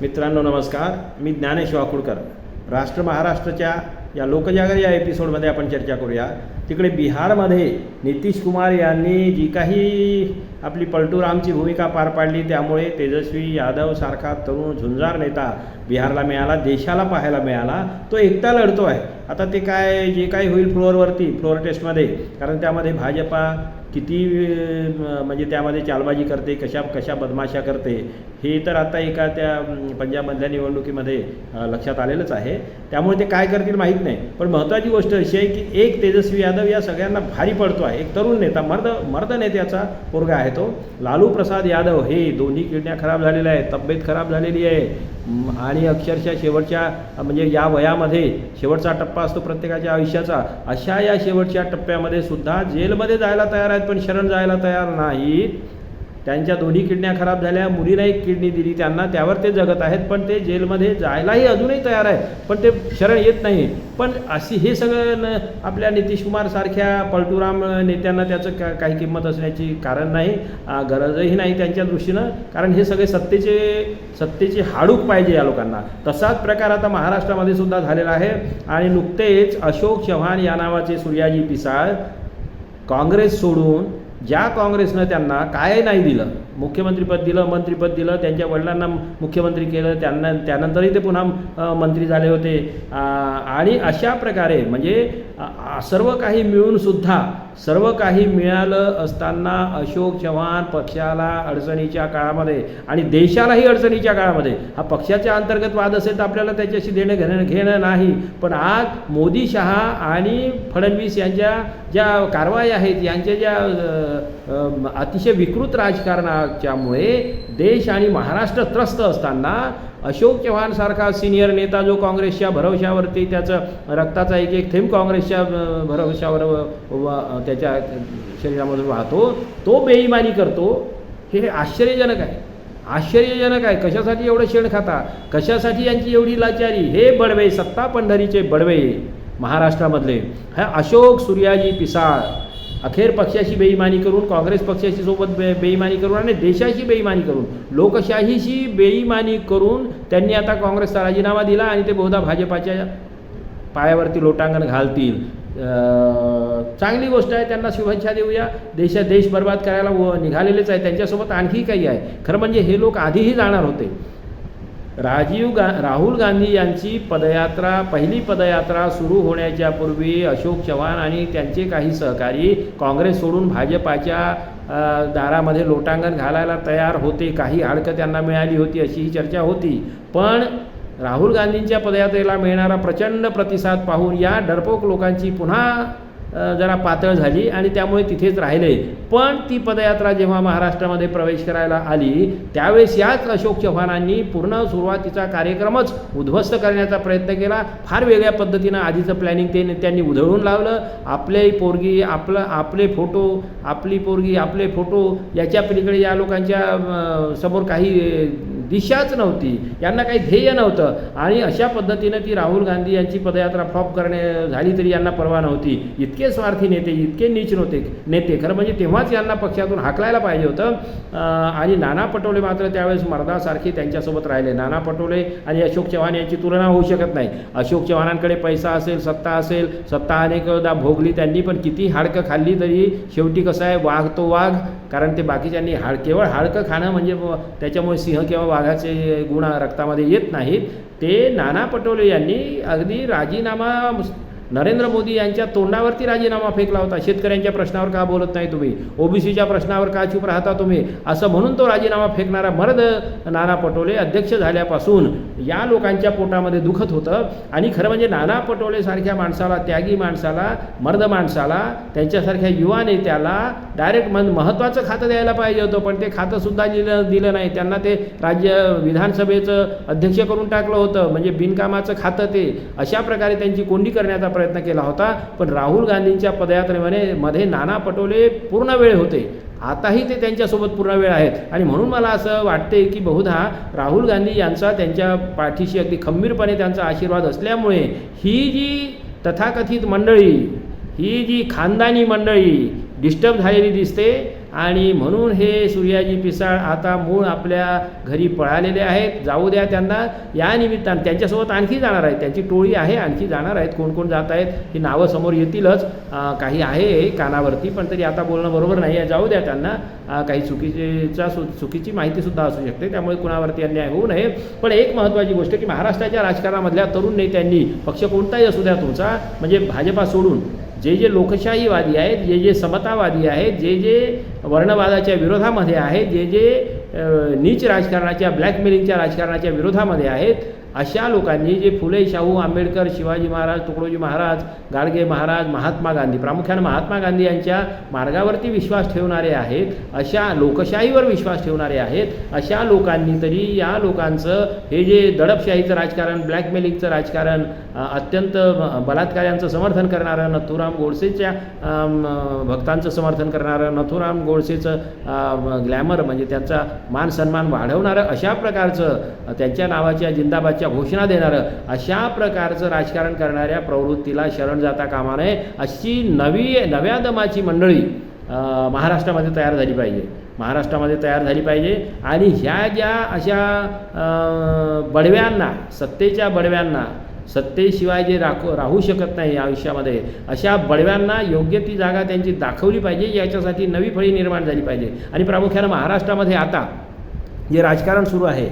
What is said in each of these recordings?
मित्रांनो नमस्कार. मी ज्ञानेश वाकुडकर. राष्ट्र महाराष्ट्राच्या या लोकजागर या एपिसोडमध्ये आपण चर्चा करूया. तिकडे बिहारमध्ये नितीश कुमार यांनी जी काही आपली पलटूरामची भूमिका पार पाडली त्यामुळे तेजस्वी यादव सारखा तरुण झुंजार नेता बिहारला मिळाला देशाला पाहायला मिळाला तो एकटा लढतो आहे. आता ते काय जे काही होईल फ्लोअरवरती फ्लोअर टेस्टमध्ये कारण त्यामध्ये भाजपा किती म्हणजे त्यामध्ये चालबाजी करते कशा कशा बदमाशा करते हे तर आता एका त्या पंजाबमधल्या निवडणुकीमध्ये लक्षात आलेलंच आहे. त्यामुळे ते काय करतील माहीत नाही. पण महत्त्वाची गोष्ट अशी आहे की एक तेजस्वी यादव या सगळ्यांना भारी पडतो आहे. एक तरुण नेता मर्द मर्द नेत्याचा पोरगा आहे तो. लालू प्रसाद यादव हे दोन्ही किडण्या खराब झालेल्या आहेत तब्येत खराब झालेली आहे. आणि आणि अक्षरशः शेवटच्या म्हणजे या वयामध्ये शेवटचा टप्पा असतो प्रत्येकाच्या आयुष्याचा. अशा या शेवटच्या टप्प्यामध्ये सुद्धा जेलमध्ये जायला तयार आहेत पण शरण जायला तयार नाहीत. त्यांच्या दोन्ही किडण्या खराब झाल्या मुलीला एक किडनी दिली त्यांना त्यावर ते जगत आहेत पण ते जेलमध्ये जायलाही अजूनही तयार आहे पण ते शरण येत नाही. पण अशी हे सगळं न आपल्या नितीश कुमार सारख्या नेत्यांना त्याचं का काही किंमत असण्याची कारण नाही गरजही नाही त्यांच्या दृष्टीनं कारण हे सगळे सत्तेचे सत्तेचे हाडूक पाहिजे या लोकांना. तसाच प्रकार आता महाराष्ट्रामध्ये सुद्धा झालेला आहे आणि नुकतेच अशोक चव्हाण या नावाचे सूर्याजी पिसाळ काँग्रेस सोडून ज्या काँग्रेसनं त्यांना काय नाही दिलं मुख्यमंत्रीपद दिलं मंत्रीपद दिलं त्यांच्या वडिलांना मुख्यमंत्री केलं त्यांना त्यानंतरही ते पुन्हा मंत्री झाले होते. आणि अशा प्रकारे म्हणजे सर्व काही मिळूनसुद्धा सर्व काही मिळालं असताना अशोक चव्हाण पक्षाला अडचणीच्या काळामध्ये आणि देशालाही अडचणीच्या काळामध्ये हा पक्षाच्या अंतर्गत वाद असेल तर आपल्याला त्याच्याशी देणं घेणं घेणं नाही. पण आज मोदी शहा आणि फडणवीस यांच्या ज्या कारवाई आहेत यांच्या ज्या अतिशय विकृत राजकारणाच्यामुळे देश आणि महाराष्ट्र त्रस्त असताना अशोक चव्हाणसारखा सिनियर नेता जो काँग्रेसच्या भरवशावरती त्याचं रक्ताचा एक एक थेंब काँग्रेसच्या भरवशावर त्याच्या शरीरामधून वाहतो तो बेईमानी करतो हे आश्चर्यजनक आहे. आश्चर्यजनक आहे. कशासाठी एवढं शेण खाता? कशासाठी यांची एवढी लाचारी? हे बडवे सत्ता पंढरीचे बडवे महाराष्ट्रामधले. हा अशोक सूर्याजी पिसाळ. अखेर पक्षाशी बेईमानी करून काँग्रेस पक्षाशी सोबत बे बेईमानी करून आणि देशाशी बेईमानी करून लोकशाहीशी बेईमानी करून त्यांनी आता काँग्रेसचा राजीनामा दिला आणि ते बहुधा भाजपाच्या पायावरती लोटांगण घालतील. चांगली गोष्ट आहे त्यांना शुभेच्छा देऊया. देशात देश बर्बाद करायला व निघालेलेच आहे त्यांच्यासोबत आणखी काही आहे. खरं म्हणजे हे लोक आधीही जाणार होते. राजीव गा राहुल गांधी यांची पदयात्रा पहिली पदयात्रा सुरू होण्याच्या पूर्वी अशोक चव्हाण आणि त्यांचे काही सहकारी काँग्रेस सोडून भाजपाच्या दारामध्ये लोटांगण घालायला तयार होते. काही हाडकं त्यांना मिळाली होती अशी ही चर्चा होती. पण राहुल गांधींच्या पदयात्रेला मिळणारा प्रचंड प्रतिसाद पाहून या डरपोक लोकांची पुन्हा जरा पातळ झाली आणि त्यामुळे तिथेच राहिले. पण ती पदयात्रा जेव्हा महाराष्ट्रामध्ये प्रवेश करायला आली त्यावेळेस याच अशोक चव्हाणांनी पूर्ण सुरुवातीचा कार्यक्रमच उद्ध्वस्त करण्याचा प्रयत्न केला. फार वेगळ्या पद्धतीनं आधीचं प्लॅनिंग ते त्यांनी उधळून लावलं. आपले पोरगी आपलं आपले फोटो आपली पोरगी आपले फोटो याच्या पलीकडे या लोकांच्या समोर काही दिशाच नव्हती. यांना काही ध्येय नव्हतं. आणि अशा पद्धतीनं ती राहुल गांधी यांची पदयात्रा फ्लॉप करणे झाली तरी यांना परवा नव्हती. इतके स्वार्थी नेते इतके नीच नव्हते नेते. खरं म्हणजे तेव्हाच यांना पक्षातून हाकलायला पाहिजे होतं. आणि नाना पटोले मात्र त्यावेळेस मर्दासारखे त्यांच्यासोबत राहिले. नाना पटोले आणि अशोक चव्हाण यांची तुलना होऊ शकत नाही. अशोक चव्हाणांकडे पैसा असेल सत्ता असेल सत्ता अनेकदा भोगली त्यांनी पण किती हाडकं खाल्ली तरी शेवटी कसं आहे? वाघ तो वाघ. कारण ते बाकीच्यांनी हाड केवळ हाडकं खाणं म्हणजे त्याच्यामुळे सिंह किंवा वाघाचे गुण रक्तामध्ये येत नाहीत. ते नाना पटोले यांनी अगदी राजीनामा नरेंद्र मोदी यांच्या तोंडावरती राजीनामा फेकला होता. शेतकऱ्यांच्या प्रश्नावर का बोलत नाही तुम्ही? ओबीसीच्या प्रश्नावर का चूप राहता तुम्ही? असं म्हणून तो राजीनामा फेकणारा मर्द नाना पटोले अध्यक्ष झाल्यापासून या लोकांच्या पोटामध्ये दुखत होतं. आणि खरं म्हणजे नाना पटोलेसारख्या माणसाला त्यागी माणसाला मर्द माणसाला त्यांच्यासारख्या युवा नेत्याला डायरेक्ट मन महत्त्वाचं खातं द्यायला पाहिजे होतं. पण ते खातंसुद्धा दिलं दिलं नाही. त्यांना ते राज्य विधानसभेचं अध्यक्ष करून टाकलं होतं. म्हणजे बिनकामाचं खातं ते. अशा प्रकारे त्यांची कोंडी करण्याचा प्रयत्न केला होता पण राहुल गांधींच्या पदयात्रेमध्ये मध्ये नाना पटोले पूर्ण वेळ होते. आताही ते त्यांच्यासोबत पूर्ण वेळ आहेत. आणि म्हणून मला असं वाटते की बहुधा राहुल गांधी यांचा त्यांच्या पाठीशी अगदी खंबीरपणे त्यांचा आशीर्वाद असल्यामुळे ही जी तथाकथित मंडळी ही जी खानदानी मंडळी डिस्टर्ब झालेली दिसते आणि म्हणून हे सूर्याजी पिसाळ आता मूळ आपल्या घरी पळालेले आहेत. जाऊ द्या त्यांना. या निमित्तानं त्यांच्यासोबत आणखी जाणार आहेत. त्यांची टोळी आहे आणखी जाणार आहेत. कोण कोण जात आहेत ही नावं समोर येतीलच. काही आहे कानावरती पण तरी आता बोलणं बरोबर नाही आहे. जाऊ द्या त्यांना. काही चुकीचीचा सु चुकीची माहितीसुद्धा असू शकते. त्यामुळे कुणावरती अन्याय होऊ नये. पण एक महत्त्वाची गोष्ट की महाराष्ट्राच्या राजकारणामधल्या तरुण नेत्यांनी पक्ष कोणताही असू द्या तुमचा म्हणजे भाजपा सोडून जे जे लोकशाहीवादी आहेत जे जे समतावादी आहेत जे जे वर्णवादाच्या विरोधामध्ये आहेत जे जे नीच राजकारणाच्या ब्लॅकमेलिंगच्या राजकारणाच्या विरोधामध्ये आहेत अशा लोकांनी जे फुले शाहू आंबेडकर शिवाजी महाराज तुकडोजी महाराज गाडगे महाराज महात्मा गांधी प्रामुख्याने महात्मा गांधी यांच्या मार्गावरती विश्वास ठेवणारे आहेत अशा लोकशाहीवर विश्वास ठेवणारे आहेत अशा लोकांनी तरी या लोकांचं हे जे दडपशाहीचं राजकारण ब्लॅकमेलिंगचं राजकारण अत्यंत बलात्कार्यांचं समर्थन करणारं नथुराम गोडसेच्या भक्तांचं समर्थन करणारं नथुराम गोडसेचं ग्लॅमर म्हणजे त्यांचा मान सन्मान वाढवणारं अशा प्रकारचं त्यांच्या नावाच्या जिंदाबादच्या घोषणा देणारं अशा प्रकारचं राजकारण करणाऱ्या प्रवृत्तीला शरण जाता कामा नये अशी नवी नव्या दमाची मंडळी महाराष्ट्रामध्ये तयार झाली पाहिजे. महाराष्ट्रामध्ये तयार झाली पाहिजे आणि ह्या ज्या अशा बडव्यांना सत्तेच्या बडव्यांना सत्तेशिवाय जे राखू राहू शकत नाही आयुष्यामध्ये अशा बडव्यांना योग्य ती जागा त्यांची दाखवली पाहिजे याच्यासाठी नवी फळी निर्माण झाली पाहिजे. आणि प्रामुख्यानं महाराष्ट्रामध्ये आता जे राजकारण सुरू आहे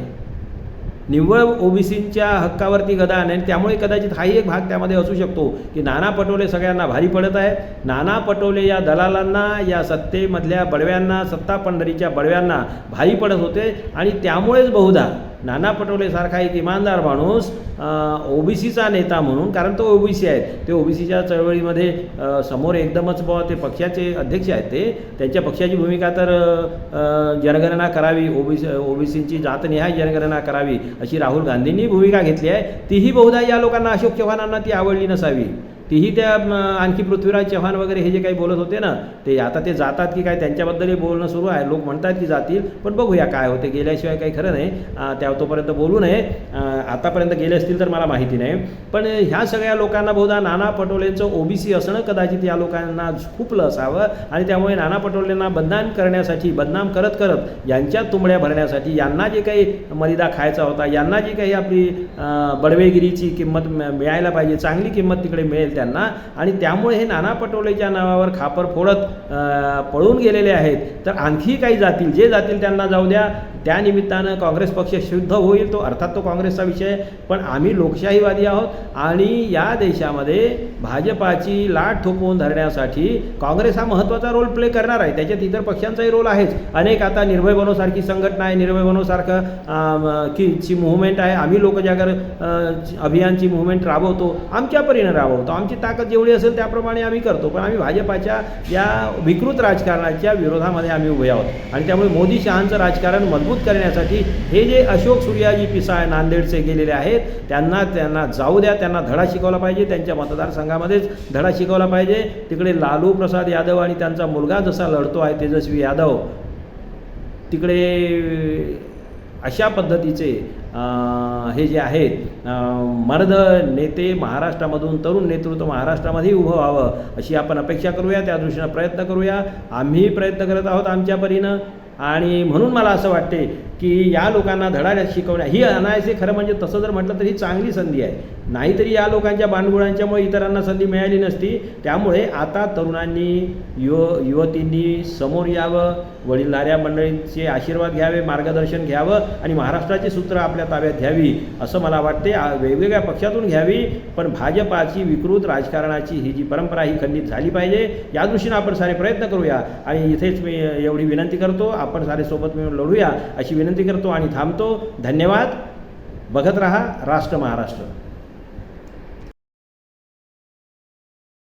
निव्वळ ओबीसीच्या हक्कावरती गदा आणि त्यामुळे कदाचित हाही एक भाग त्यामध्ये असू शकतो की नाना पटोले सगळ्यांना भारी पडत आहे नाना पटोले या दलालांना या सत्तेमधल्या बडव्यांना सत्ता पंढरीच्या बडव्यांना भारी पडत होते. आणि त्यामुळेच बहुधा नाना पटोलेसारखा एक इमानदार माणूस ओबीसीचा नेता म्हणून कारण तो ओबीसी आहेत ते ओबीसीच्या चळवळीमध्ये समोर एकदमच ब ते पक्षाचे अध्यक्ष आहेत ते. त्यांच्या पक्षाची भूमिका तर जनगणना करावी ओबीसी ओबीसींची जातनिहाय जनगणना करावी अशी राहुल गांधींनी भूमिका घेतली आहे. तीही बहुधा या लोकांना अशोक चव्हाणांना ती आवडली नसावी. तीही त्या आणखी पृथ्वीराज चव्हाण वगैरे हे जे काही बोलत होते ना ते आता ते जातात की काय त्यांच्याबद्दलही बोलणं सुरू आहे. लोक म्हणतात की जातील पण बघूया काय होते. गेल्याशिवाय काही खरं नाही. त्या तोपर्यंत बोलू नये. आतापर्यंत गेले असतील तर मला माहिती नाही. पण ह्या सगळ्या लोकांना बहुधा नाना पटोलेंचं ओबीसी असणं कदाचित या लोकांना खुपलं असावं. आणि त्यामुळे नाना पटोलेंना बदनाम करण्यासाठी बदनाम करत करत यांच्या तुंबड्या भरण्यासाठी यांना जे काही मलिदा खायचा होता यांना जी काही आपली बडवेगिरीची किंमत म- मिळायला पाहिजे चांगली किंमत तिकडे मिळेल त्यांना. आणि त्यामुळे हे नाना पटोलेच्या नावावर खापर फोडत पळून गेलेले आहेत. तर आणखी काही जातील जे जातील त्यांना जाऊ द्या. त्यानिमित्तानं काँग्रेस पक्ष शुद्ध होईल तो अर्थात तो काँग्रेसचा विषय पण आम्ही लोकशाहीवादी आहोत आणि या देशामध्ये भाजपाची लाट थोपवून धरण्यासाठी काँग्रेस हा महत्त्वाचा रोल प्ले करणार आहे. त्याच्यात इतर पक्षांचाही रोल आहेच. अनेक आता निर्भय बनोसारखी संघटना आहे निर्भय बनोसारखं की ची मुवमेंट आहे. आम्ही लोकजागर अभियानची मुवमेंट राबवतो. आमच्या परीनं राबवतो. आमची ताकद जेवढी असेल त्याप्रमाणे आम्ही करतो. पण आम्ही भाजपाच्या या विकृत राजकारणाच्या विरोधामध्ये आम्ही उभे आहोत. आणि त्यामुळे मोदी शहांचं राजकारण मजबूत करण्यासाठी हे जे अशोक सूर्याजी पिसाळ नांदेडचे गेलेले आहेत त्यांना त्यांना जाऊ द्या त्यांना धडा शिकवला पाहिजे त्यांच्या मतदारसंघामध्येच धडा शिकवला पाहिजे. तिकडे लालू प्रसाद यादव आणि त्यांचा मुलगा जसा लढतो आहे तेजस्वी यादव तिकडे अशा पद्धतीचे हे जे आहेत मर्द नेते महाराष्ट्रामधून तरुण नेतृत्व महाराष्ट्रामध्येही उभं व्हावं अशी आपण अपेक्षा करूया त्या दृष्टीनं प्रयत्न करूया. आम्ही प्रयत्न करत आहोत आमच्या परीनं. आणि म्हणून मला असं वाटते की या लोकांना धडा शिकवण्या ही अनायसे खरं म्हणजे तसं जर म्हटलं तर ही चांगली संधी आहे. नाहीतरी या लोकांच्या बांडगुळांच्यामुळे इतरांना संधी मिळाली नसती. त्यामुळे आता तरुणांनी युव युवतींनी समोर यावं वडीलधाऱ्या मंडळींचे आशीर्वाद घ्यावे मार्गदर्शन घ्यावं आणि महाराष्ट्राची सूत्र आपल्या ताब्यात घ्यावी असं मला वाटते. वेगवेगळ्या पक्षातून घ्यावी पण भाजपाची विकृत राजकारणाची ही जी परंपरा ही खंडित झाली पाहिजे. या दृष्टीनं आपण सारे प्रयत्न करूया. आणि इथेच मी एवढी विनंती करतो. आपण सारे सोबत मिळून लढूया अशी विनंती करतो आणि थांबतो. धन्यवाद. बघत रहा राष्ट्र महाराष्ट्र.